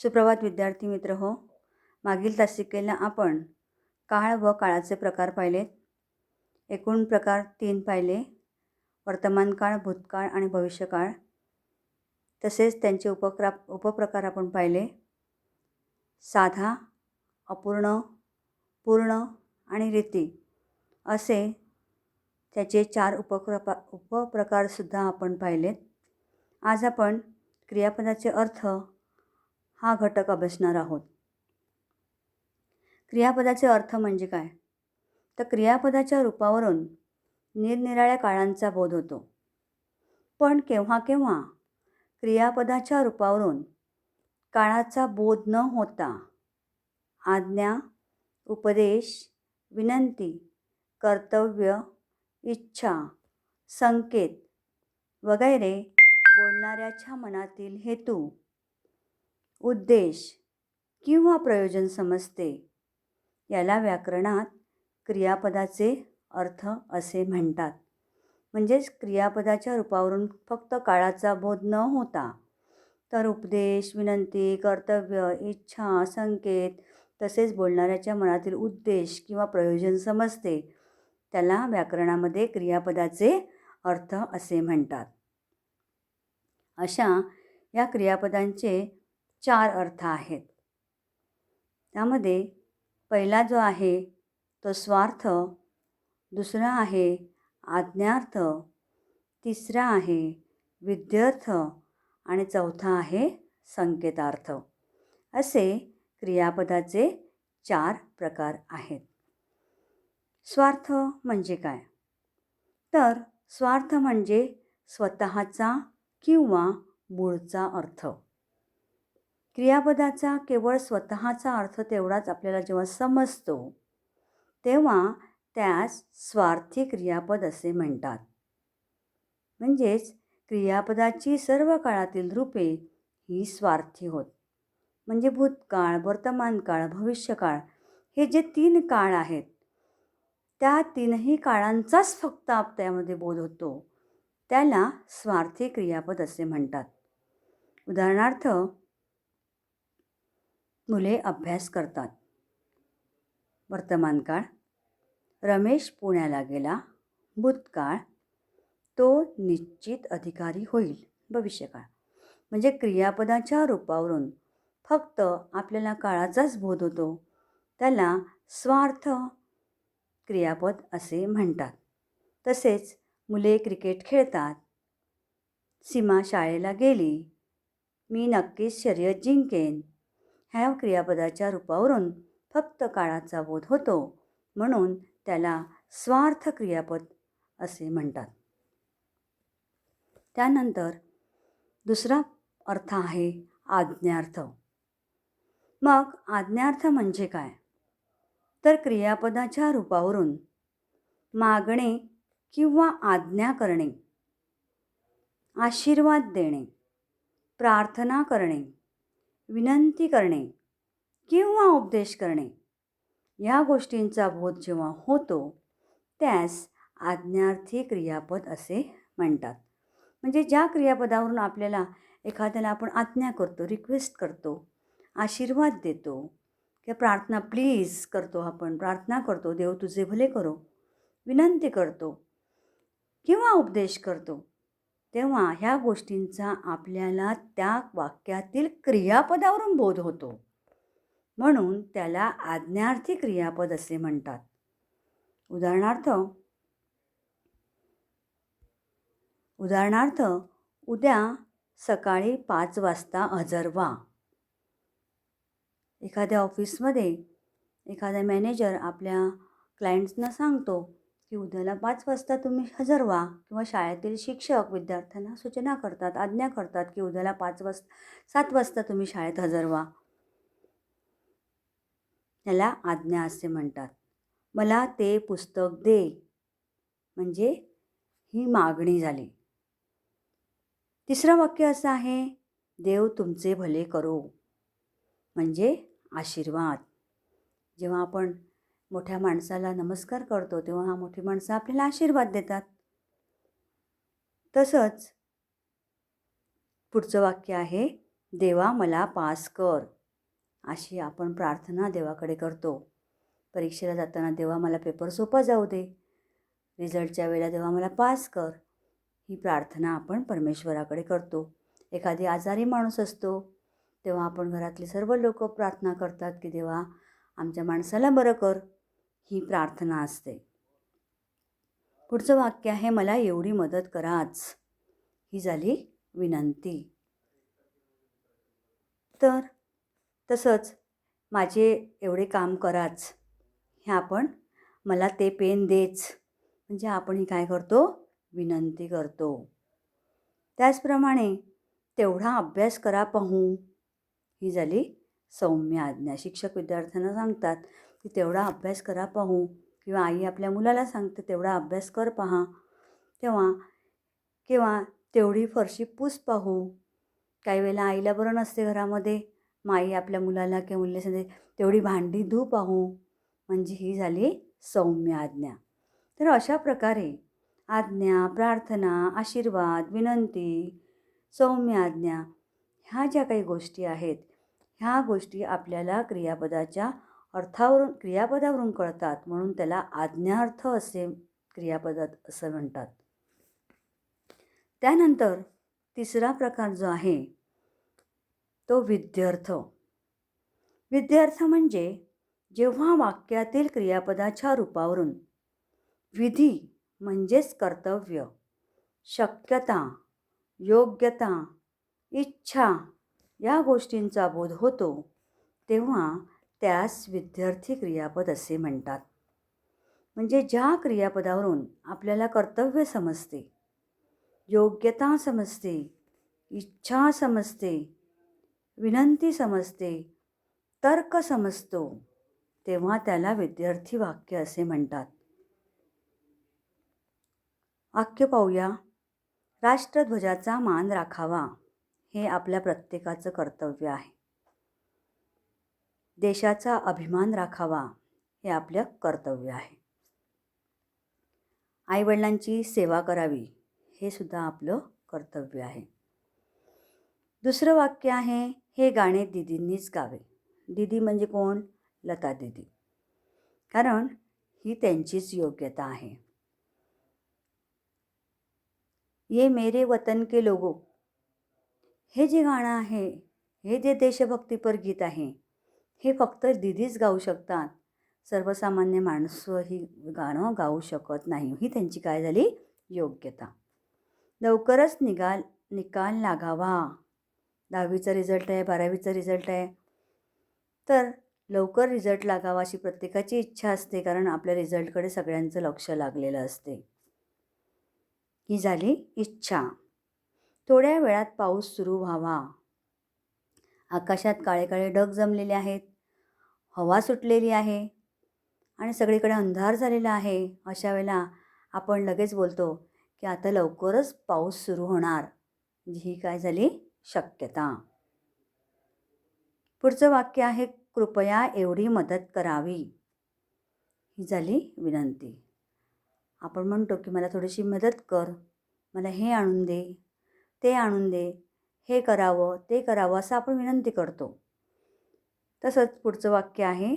सुप्रभात विद्यार्थी मित्र हो. मागील तासिकेला आपण काळ व काळाचे प्रकार पाहिलेत एकूण प्रकार तीन पाहिले. वर्तमान काळ भूतकाळ आणि भविष्यकाळ. तसेच त्यांचे उपक्रा उपप्रकार आपण पाहिले. साधा अपूर्ण पूर्ण आणि रीती असे त्याचे चार उपक्रपा उपप्रकारसुद्धा आपण पाहिलेत. आज आपण क्रियापदाचे अर्थ हा घटक अभ्यासणार आहोत. क्रियापदाचे अर्थ म्हणजे काय? तर क्रियापदाच्या रूपावरून निरनिराळ्या काळांचा बोध होतो. पण केव्हा केव्हा क्रियापदाच्या रूपावरून काळाचा बोध न होता आज्ञा उपदेश विनंती कर्तव्य इच्छा संकेत वगैरे बोलणाऱ्याच्या मनातील हेतू उद्देश किंवा प्रयोजन समजते. याला व्याकरणात क्रियापदाचे अर्थ असे म्हणतात. म्हणजेच क्रियापदाच्या रूपावरून फक्त काळाचा बोध न होता तर उपदेश विनंती कर्तव्य इच्छा संकेत तसेच बोलणाऱ्याच्या मनातील उद्देश किंवा प्रयोजन समजते. त्याला व्याकरणामध्ये क्रियापदाचे अर्थ असे म्हणतात. अशा या क्रियापदांचे चार अर्थ आहेत. त्यामध्ये पहिला जो आहे तो स्वार्थ दुसरा आहे आज्ञार्थ तिसरा आहे विद्यार्थ आणि चौथा आहे संकेतार्थ. असे क्रियापदाचे चार प्रकार आहेत. स्वार्थ म्हणजे काय? तर स्वार्थ म्हणजे स्वतःचा किंवा मूळचा अर्थ. क्रियापदाचा केवळ स्वतःचा अर्थ तेवढाच आपल्याला जेव्हा समजतो तेव्हा त्यास स्वार्थी क्रियापद असे म्हणतात. म्हणजेच क्रियापदाची सर्व काळातील रूपे ही स्वार्थी होत. म्हणजे भूतकाळ वर्तमान काळ भविष्यकाळ हे जे तीन काळ आहेत त्या तीनही काळांचाच फक्त आपत्यामध्ये बोध होतो. त्याला स्वार्थी क्रियापद असे म्हणतात. उदाहरणार्थ मुले अभ्यास करतात. वर्तमान काळ रमेश पुण्याला गेला भूतकाळ तो निश्चित अधिकारी होईल भविष्यकाळ. म्हणजे क्रियापदाच्या रूपावरून फक्त आपल्याला काळाचाच बोध होतो त्याला स्वार्थ क्रियापद असे म्हणतात. तसेच मुले क्रिकेट खेळतात. सीमा शाळेला गेली. मी नक्कीच शर्यत जिंकेन. ह्या क्रियापदाच्या रूपावरून फक्त काळाचा बोध होतो म्हणून त्याला स्वार्थ क्रियापद असे म्हणतात. त्यानंतर दुसरा अर्थ आहे आज्ञार्थ. मग आज्ञार्थ म्हणजे काय? तर क्रियापदाच्या रूपावरून मागणे किंवा आज्ञा करणे आशीर्वाद देणे प्रार्थना करणे विनंती करणे किंवा उपदेश करणे या गोष्टींचा बोध जेव्हा होतो त्यास आज्ञार्थी क्रियापद असे म्हणतात. म्हणजे ज्या क्रियापदावरून आपल्याला एखाद्याला आपण आज्ञा करतो रिक्वेस्ट करतो आशीर्वाद देतो किंवा प्रार्थना प्लीज करतो आपण प्रार्थना करतो देव तुझे भले करो विनंती करतो किंवा उपदेश करतो तेव्हा ह्या गोष्टींचा आपल्याला त्या वाक्यातील क्रियापदावरून बोध होतो. म्हणून त्याला आज्ञार्थी क्रियापद असे म्हणतात. उदाहरणार्थ उदाहरणार्थ उद्या सकाळी पाच वाजता हजर व्हा. एखाद्या ऑफिसमध्ये एखादा मॅनेजर आपल्या क्लायंट्सना सांगतो की उद्याला पाच वाजता तुम्ही हजर व्हा किंवा शाळेतील शिक्षक विद्यार्थ्यांना सूचना करतात आज्ञा करतात की उद्याला पाच वाजता सात वाजता तुम्ही शाळेत हजर व्हा. त्याला आज्ञा असे म्हणतात. मला ते पुस्तक दे. म्हणजे ही मागणी झाली. तिसरं वाक्य असं आहे देव तुमचे भले करो. म्हणजे आशीर्वाद. जेव्हा आपण मोठ्या माणसाला नमस्कार करतो तेव्हा हा मोठी माणसं आपल्याला आशीर्वाद देतात. तसंच पुढचं वाक्य आहे देवा मला पास कर. अशी आपण प्रार्थना देवाकडे करतो. परीक्षेला जाताना देवा मला पेपर सोपा जाऊ दे. रिझल्टच्या वेळेला देवा मला पास कर. ही प्रार्थना आपण परमेश्वराकडे करतो. एखादी आजारी माणूस असतो तेव्हा आपण घरातले सर्व लोक प्रार्थना करतात की देवा आमच्या माणसाला बरं कर. ही प्रार्थना असते. पुढचं वाक्य आहे मला एवढी मदत कराच. ही झाली विनंती. तर तसंच माझे एवढे काम कराच. हे आपण मला ते पेन देच. म्हणजे आपण ही काय करतो? विनंती करतो. त्याचप्रमाणे तेवढा अभ्यास करा पाहू. ही झाली सौम्य आज्ञा शिक्षक विद्यार्थ्यांना सांगतात की तेवढा अभ्यास करा पाहू. किंवा आई आपल्या मुलाला सांगते तेवढा अभ्यास कर पहा. तेव्हा किंवा तेवढी फरशी पूस पाहू. काही वेळेला आईला बरं नसते घरामध्ये. मग आई आपल्या मुलाला किंवा मुलीला सांगते तेवढी भांडी धू पाहू. म्हणजे ही झाली सौम्य आज्ञा. तर अशा प्रकारे आज्ञा प्रार्थना आशीर्वाद विनंती सौम्य आज्ञा ह्या ज्या काही गोष्टी आहेत ह्या गोष्टी आपल्याला क्रियापदाच्या अर्थावरून क्रियापदावरून कळतात. म्हणून त्याला आज्ञार्थ असे क्रियापदात असं म्हणतात. त्यानंतर तिसरा प्रकार जो आहे तो विद्यार्थ. विद्यार्थ म्हणजे जेव्हा वाक्यातील क्रियापदाच्या रूपावरून विधी म्हणजेच कर्तव्य शक्यता योग्यता इच्छा या गोष्टींचा बोध होतो तेव्हा त्यास विद्यार्थी क्रियापद असे म्हणतात. म्हणजे ज्या क्रियापदावरून आपल्याला कर्तव्य समजते योग्यता समजते इच्छा समजते विनंती समजते तर्क समजतो तेव्हा त्याला विद्यार्थी वाक्य असे म्हणतात. वाक्य पाहूया. राष्ट्रध्वजाचा मान राखावा. हे आपल्या प्रत्येकाचं कर्तव्य आहे. देशाचा अभिमान राखावा हे आपलं कर्तव्य आहे. आईवडिलांची सेवा करावी हे सुद्धा आपलं कर्तव्य आहे. दुसरं वाक्य आहे हे गाणे दिदींनीच गावे. दिदी म्हणजे कोण? लता दिदी. कारण ही त्यांचीच योग्यता आहे. ये मेरे वतन के लोगो हे जे गाणं आहे हे जे देशभक्तीपर गीत आहे हे फक्त दिदीच गाऊ शकतात. सर्वसामान्य माणसं ही गाणं गाऊ शकत नाही. ही त्यांची काय झाली? योग्यता. लवकरच निघाल निकाल लागावा. दहावीचा रिझल्ट आहे बारावीचा रिझल्ट आहे. तर लवकर रिझल्ट लागावा अशी प्रत्येकाची इच्छा असते कारण आपल्या रिझल्टकडे सगळ्यांचं लक्ष लागलेलं असते. ही झाली इच्छा. थोड्या वेळात पाऊस सुरू व्हावा. आकाशात काळे काळे ढग जमलेले आहेत. हवा सुटलेली आहे. आणि सगळीकडे अंधार झालेला आहे. अशा वेळेला आपण लगेच बोलतो की आता लवकरच पाऊस सुरू होणार. ही काय झाली? शक्यता. पुढचं वाक्य आहे कृपया एवढी मदत करावी. ही झाली विनंती. आपण म्हणतो की मला थोडीशी मदत कर. मला हे आणून दे. ते आणून दे हे करावं ते करावं असं आपण विनंती करतो. तसंच पुढचं वाक्य आहे.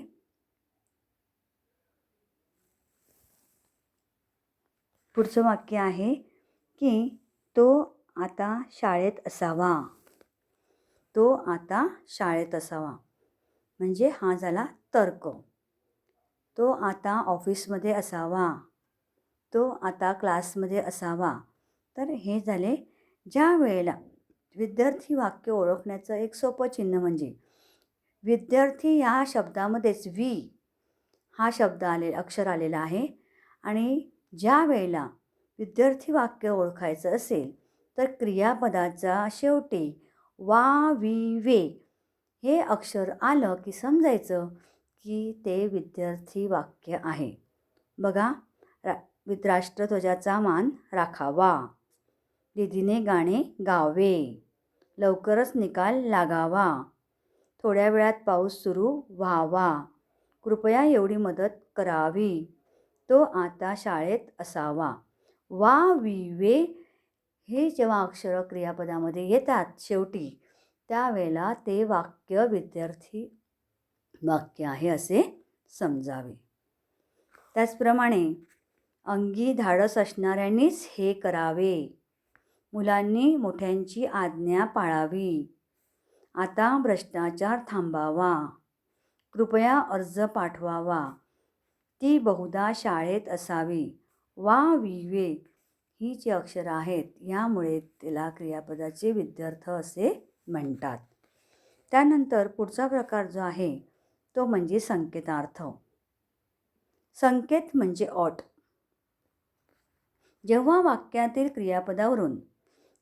पुढचं वाक्य आहे की तो आता शाळेत असावा. तो आता शाळेत असावा. म्हणजे हा झाला तर्क. तो आता ऑफिसमध्ये असावा. तो आता क्लासमध्ये असावा. तर हे झाले ज्या वेळेला विद्यार्थी वाक्य ओळखण्याचं एक सोपं चिन्ह म्हणजे विद्यार्थी या शब्दामध्येच वी हा शब्द आले अक्षर आलेला आहे. आणि ज्या वेळेला विद्यार्थी वाक्य ओळखायचं असेल तर क्रियापदाचा शेवटी वा वी वे हे अक्षर आलं की समजायचं की ते विद्यार्थी वाक्य आहे. बघा रा राष्ट्रध्वजाचा मान राखावा. दिदीने गाणे गावे. लवकरच निकाल लागावा. थोड्या वेळात पाऊस सुरू व्हावा. कृपया एवढी मदत करावी. तो आता शाळेत असावा. वा वी वे हे जेव्हा अक्षर क्रियापदामध्ये येतात शेवटी त्यावेळेला ते वाक्य विद्यार्थी वाक्य आहे असे समजावे. त्याचप्रमाणे अंगी धाडस असणाऱ्यांनीच हे करावे. मुलांनी मोठ्यांची आज्ञा पाळावी. आता भ्रष्टाचार थांबावा. कृपया अर्ज पाठवावा. ती बहुधा शाळेत असावी. वा विवेक ही जी अक्षरं आहेत यामुळे त्याला क्रियापदाचे विद्यार्थ असे म्हणतात. त्यानंतर पुढचा प्रकार जो आहे तो म्हणजे संकेतार्थ. संकेत म्हणजे ऑट. जेव्हा वाक्यातील क्रियापदावरून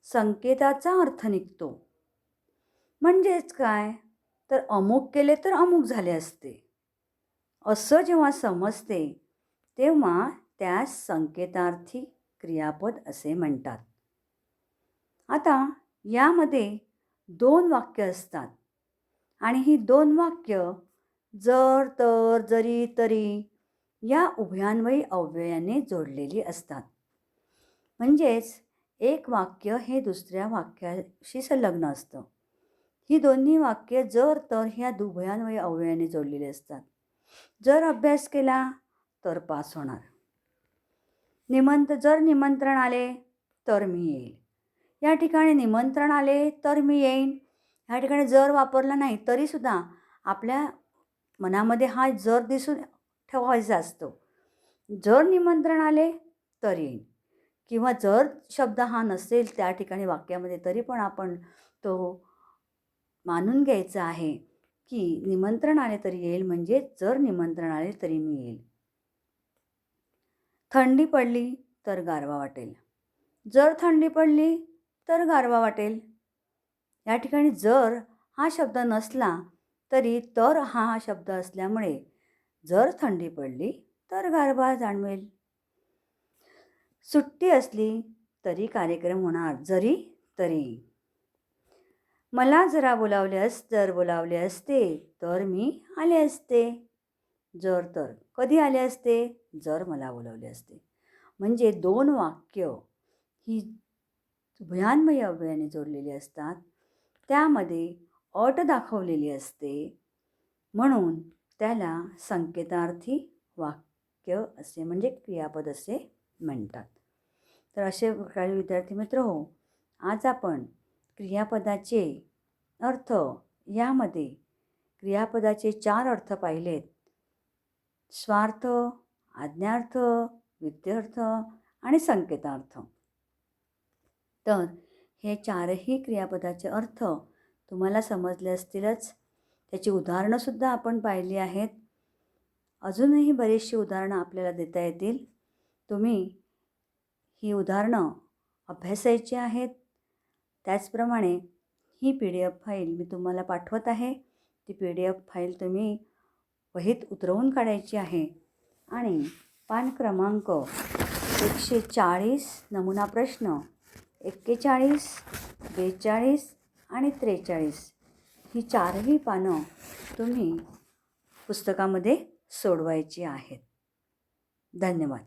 संकेताचा अर्थ निघतो. म्हणजेच काय? तर अमुक केले तर अमुक झाले असते. असं जेव्हा समजते तेव्हा त्यास संकेतार्थी क्रियापद असे म्हणतात. आता यामध्ये दोन वाक्य असतात. आणि ही दोन वाक्य जर तर जरी तरी या उभयान्वयी अव्ययाने जोडलेली असतात. म्हणजेच एक वाक्य हे दुसऱ्या वाक्याशी संलग्न असतं. ही दोन्ही वाक्य जर तर ह्या दुभयान्वय अवयाने जोडलेली असतात. जर अभ्यास केला तर पास होणार. निमंत्र जर निमंत्रण आले तर मी येईल. या ठिकाणी निमंत्रण आले तर मी येईन. ह्या ठिकाणी जर वापरला नाही तरीसुद्धा आपल्या मनामध्ये हा जर दिसून ठेवायचा असतो. जर निमंत्रण आले तर येईन. किंवा जर शब्द हा नसेल त्या ठिकाणी वाक्यामध्ये तरी पण आपण तो मानून घ्यायचा आहे की निमंत्रण आले तरी येईल म्हणजे जर निमंत्रण आले तरी मी येईल थंडी पडली तर गारवा वाटेल. जर थंडी पडली तर गारवा वाटेल. या ठिकाणी जर हा शब्द नसला तरी तर हा शब्द असल्यामुळे जर थंडी पडली तर गारवा जाणवेल. सुट्टी असली तरी कार्यक्रम होणार जरी तरी. मला जरा बोलावले अस जर बोलावले असते तर मी आले असते. जर तर. कधी आले असते? जर मला बोलावले असते. म्हणजे दोन वाक्य ही भयान्मय अभयाने जोडलेली असतात. त्यामध्ये अट दाखवलेली असते. म्हणून त्याला संकेतार्थी वाक्य असे म्हणजे क्रियापद असे म्हणतात. तर असे प्रकारे विद्यार्थी मित्र हो आज आपण क्रियापदाचे अर्थ यामध्ये क्रियापदाचे चार अर्थ पाहिलेत. स्वार्थ आज्ञार्थ विद्यार्थ आणि संकेतार्थ. तर हे चारही क्रियापदाचे अर्थ तुम्हाला समजले असतीलच. त्याची उदाहरणंसुद्धा आपण पाहिली आहेत. अजूनही बरीचशी उदाहरणं आपल्याला देता येतील. तुम्ही ही उदाहरणं अभ्यासायची आहेत. त्याचप्रमाणे ही पी डी एफ फाईल मी तुम्हाला पाठवत आहे. ती पी डी एफ फाईल तुम्ही वहीत उतरवून काढायची आहे. आणि पान क्रमांक एकशे चाळीस नमुना प्रश्न एक्केचाळीस बेचाळीस आणि त्रेचाळीस ही चारही पानं तुम्ही पुस्तकामध्ये सोडवायची आहेत. धन्यवाद.